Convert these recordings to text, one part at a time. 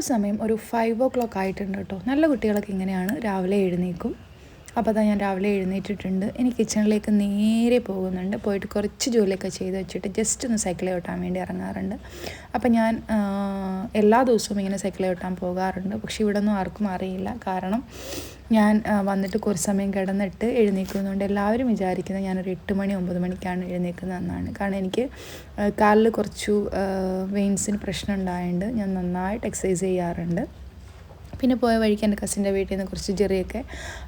സമയം ഒരു ഫൈവ് ഓ ക്ലോക്ക് ആയിട്ടുണ്ട് കേട്ടോ. നല്ല കുട്ടികളൊക്കെ ഇങ്ങനെയാണ് രാവിലെ എഴുന്നേക്കും അപ്പോൾ അതാ ഞാൻ രാവിലെ എഴുന്നേറ്റിട്ടുണ്ട്. എനിക്ക് കിച്ചണിലേക്ക് നേരെ പോകുന്നുണ്ട്. പോയിട്ട് കുറച്ച് ജോലിയൊക്കെ ചെയ്ത് വെച്ചിട്ട് ജസ്റ്റ് ഒന്ന് സൈക്കിൾ ഓട്ടാൻ വേണ്ടി ഇറങ്ങാറുണ്ട്. അപ്പോൾ ഞാൻ എല്ലാ ദിവസവും ഇങ്ങനെ സൈക്കിൾ ഓട്ടാൻ പോകാറുണ്ട്. പക്ഷേ ഇവിടെ ഒന്നും ആർക്കും അറിയില്ല. കാരണം ഞാൻ വന്നിട്ട് കുറച്ച് സമയം കിടന്നിട്ട് എഴുന്നേക്കുന്നതുകൊണ്ട് എല്ലാവരും വിചാരിക്കുന്നത് ഞാനൊരു എട്ട് മണി ഒമ്പത് മണിക്കാണ് എഴുന്നേക്കുന്നതെന്നാണ് കാരണം എനിക്ക് കാലിൽ കുറച്ചു വെയിൻസിന് പ്രശ്നം ഉണ്ടായതുകൊണ്ട് ഞാൻ നന്നായിട്ട് എക്സസൈസ് ചെയ്യാറുണ്ട്. പിന്നെ പോയ വഴിക്ക് എന്റെ കസിന്റെ വീട്ടിൽ നിന്ന് കുറച്ച് ചെറിയൊക്കെ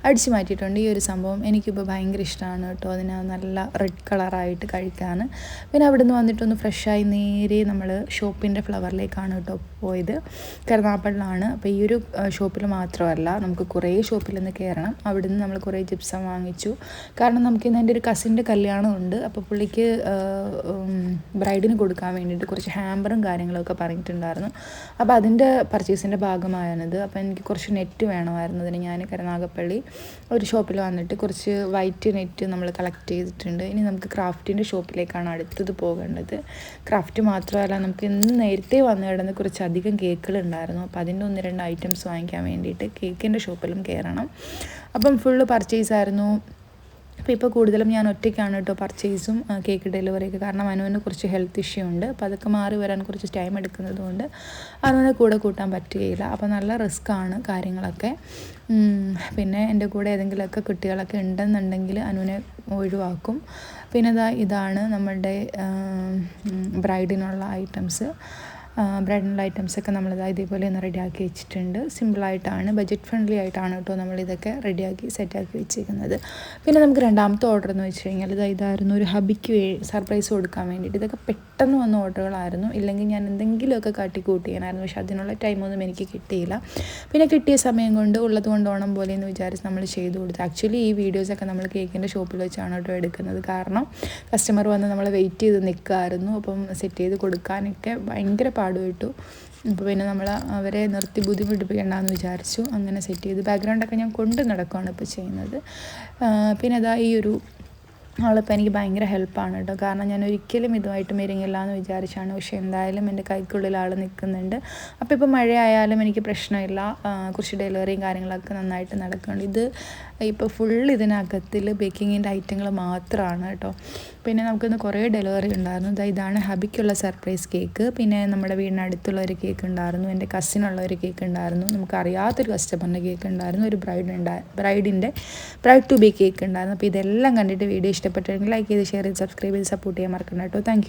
അടിച്ചു മാറ്റിയിട്ടുണ്ട്. ഈ ഒരു സംഭവം എനിക്കിപ്പോൾ ഭയങ്കര ഇഷ്ടമാണ് കേട്ടോ. അതിന് നല്ല റെഡ് കളറായിട്ട് കഴിക്കാൻ പിന്നെ അവിടെ നിന്ന് വന്നിട്ടൊന്ന് ഫ്രഷായി നേരെ നമ്മൾ ഷോപ്പിന്റെ ഫ്ലവറിലേക്കാണ് കേട്ടോ പോയത്. കരുനാപ്പള്ളിലാണ് അപ്പോൾ ഈ ഒരു ഷോപ്പിൽ മാത്രമല്ല നമുക്ക് കുറേ ഷോപ്പിൽ നിന്ന് കയറണം. അവിടെ നിന്ന് നമ്മൾ കുറേ ജിപ്സം വാങ്ങിച്ചു. കാരണം നമുക്ക് ഇന്ന് എന്റെ ഒരു കസിന്റെ കല്യാണമുണ്ട്. അപ്പോൾ പുള്ളിക്ക് ബ്രൈഡിന് കൊടുക്കാൻ വേണ്ടിയിട്ട് കുറച്ച് ഹാമ്പറും കാര്യങ്ങളൊക്കെ പറഞ്ഞിട്ടുണ്ടായിരുന്നു. അപ്പോൾ അതിന്റെ പർച്ചേസിന്റെ ഭാഗമായാണിത്. അപ്പോൾ എനിക്ക് കുറച്ച് നെറ്റ് വേണമായിരുന്നു അതിന് ഞാൻ കരുനാഗപ്പള്ളി ഒരു ഷോപ്പിൽ വന്നിട്ട് കുറച്ച് വൈറ്റ് നെറ്റ് നമ്മൾ കളക്ട് ചെയ്തിട്ടുണ്ട്. ഇനി നമുക്ക് ക്രാഫ്റ്റിന്റെ ഷോപ്പിലേക്കാണ് അടുത്തത് പോകേണ്ടത്. ക്രാഫ്റ്റ് മാത്രമല്ല നമുക്ക് ഇന്ന് നേരത്തെ വന്നു കിടന്ന് കുറച്ച് അധികം കേക്കുകൾ ഉണ്ടായിരുന്നു. അപ്പോൾ അതിന്റെ ഒന്ന് രണ്ട് ഐറ്റംസ് വാങ്ങിക്കാൻ വേണ്ടിയിട്ട് കേക്കിന്റെ ഷോപ്പിലും കയറണം അപ്പം ഫുള്ള് പർച്ചേസ് ആയിരുന്നു. അപ്പോൾ ഇപ്പോൾ കൂടുതലും ഞാൻ ഒറ്റയ്ക്കാണ് കേട്ടോ പർച്ചേസും കേക്ക് ഡെലിവറിയൊക്കെ കാരണം അനുവിന് കുറച്ച് ഹെൽത്ത് ഇഷ്യൂ ഉണ്ട്. അപ്പോൾ അതൊക്കെ മാറി വരാൻ കുറച്ച് ടൈം എടുക്കുന്നത് കൊണ്ട് അനുവിനെ കൂടെ കൂട്ടാൻ പറ്റുകയില്ല. അപ്പോൾ നല്ല റിസ്ക്കാണ് കാര്യങ്ങളൊക്കെ. പിന്നെ എന്റെ കൂടെ ഏതെങ്കിലുമൊക്കെ കുട്ടികളൊക്കെ ഉണ്ടെന്നുണ്ടെങ്കിൽ അനുവിനെ ഒഴിവാക്കും. പിന്നെ ഇതാ ഇതാണ് നമ്മളുടെ ബ്രൈഡിനുള്ള ഐറ്റംസ് ബ്രൈഡൽ ഐറ്റംസ് ഒക്കെ നമ്മളിത് ഇതേപോലെ ഒന്ന് റെഡിയാക്കി വെച്ചിട്ടുണ്ട്. സിമ്പിളായിട്ടാണ് ബജറ്റ് ഫ്രണ്ട്ലി ആയിട്ടാണ് കേട്ടോ നമ്മളിതൊക്കെ റെഡിയാക്കി സെറ്റാക്കി വെച്ചിരിക്കുന്നത് പിന്നെ നമുക്ക് രണ്ടാമത്തെ ഓർഡർ എന്ന് വെച്ച് കഴിഞ്ഞാൽ ഇത് ഇതായിരുന്നു ഒരു ഹബിക്ക് സർപ്രൈസ് കൊടുക്കാൻ വേണ്ടിയിട്ട്. ഇതൊക്കെ പെട്ടെന്ന് വന്ന ഓർഡറുകളായിരുന്നു ഇല്ലെങ്കിൽ ഞാൻ എന്തെങ്കിലുമൊക്കെ കാട്ടിക്കൂട്ടി ചെയ്യാനായിരുന്നു പക്ഷെ അതിനുള്ള ടൈമൊന്നും എനിക്ക് കിട്ടിയില്ല. പിന്നെ കിട്ടിയ സമയം കൊണ്ട് ഉള്ളത് കൊണ്ട് ഓണം പോലെ എന്ന് വിചാരിച്ച് നമ്മൾ ചെയ്തു കൊടുത്തു. ആക്ച്വലി ഈ വീഡിയോസൊക്കെ നമ്മൾ കേക്കിന്റെ ഷോപ്പിൽ വെച്ചാണ് കേട്ടോ എടുക്കുന്നത്. കാരണം കസ്റ്റമർ വന്ന് നമ്മൾ വെയിറ്റ് ചെയ്ത് നിൽക്കുമായിരുന്നു അപ്പം സെറ്റ് ചെയ്ത് കൊടുക്കാനൊക്കെ ഭയങ്കര പാടുപെട്ടു അപ്പോൾ പിന്നെ നമ്മൾ അവരെ നിർത്തി ബുദ്ധിമുട്ടിപ്പിക്കേണ്ടെന്ന് വിചാരിച്ചു. അങ്ങനെ സെറ്റ് ചെയ്ത്. ബാക്ക്ഗ്രൗണ്ടൊക്കെ ഞാൻ കൊണ്ട് നടക്കുകയാണ് ഇപ്പോൾ ചെയ്യുന്നത്. പിന്നെ അതാ ഈ ഒരു ആളിപ്പോൾ എനിക്ക് ഭയങ്കര ഹെൽപ്പാണ് കേട്ടോ. കാരണം ഞാൻ ഒരിക്കലും ഇതുമായിട്ട് മെരുങ്ങില്ല എന്ന് വിചാരിച്ചാണ്. പക്ഷേ എന്തായാലും എന്റെ കൈക്കുള്ളിൽ ആൾ നിൽക്കുന്നുണ്ട്. അപ്പോൾ ഇപ്പോൾ മഴയായാലും എനിക്ക് പ്രശ്നമില്ല. കുറച്ച് ഡെലിവറിയും കാര്യങ്ങളൊക്കെ നന്നായിട്ട് നടക്കുന്നുണ്ട്. ഇത് ഇപ്പോൾ ഫുൾ ഇതിനകത്തിൽ ബേക്കിങ്ങിന്റെ ഐറ്റങ്ങൾ മാത്രമാണ് കേട്ടോ. പിന്നെ നമുക്കിന്ന് കുറേ ഡെലിവറി ഉണ്ടായിരുന്നു. ഇതാണ് ഹബിക്കുള്ള സർപ്രൈസ് കേക്ക്. പിന്നെ നമ്മുടെ വീടിനടുത്തുള്ള ഒരു കേക്ക് ഉണ്ടായിരുന്നു. എന്റെ കസിനുള്ള ഒരു കേക്ക് ഉണ്ടായിരുന്നു. നമുക്കറിയാത്തൊരു കസ്റ്റമറിന്റെ കേക്ക് ഉണ്ടായിരുന്നു. ഒരു ബ്രൈഡ് ഉണ്ടായി ബ്രൈഡിന്റെ ബ്രൈഡ് ടു ബി കേക്ക് ഉണ്ടായിരുന്നു. അപ്പോൾ ഇതെല്ലാം കണ്ടിട്ട് വീഡിയോ ഇഷ്ടപ്പെട്ടെങ്കിൽ ലൈക്ക് ചെയ്ത് ഷെയർ ചെയ്ത് സബ്സ്ക്രൈബ് ചെയ്ത് സപ്പോർട്ട് ചെയ്യാൻ മറക്കണം കേട്ടോ. താങ്ക്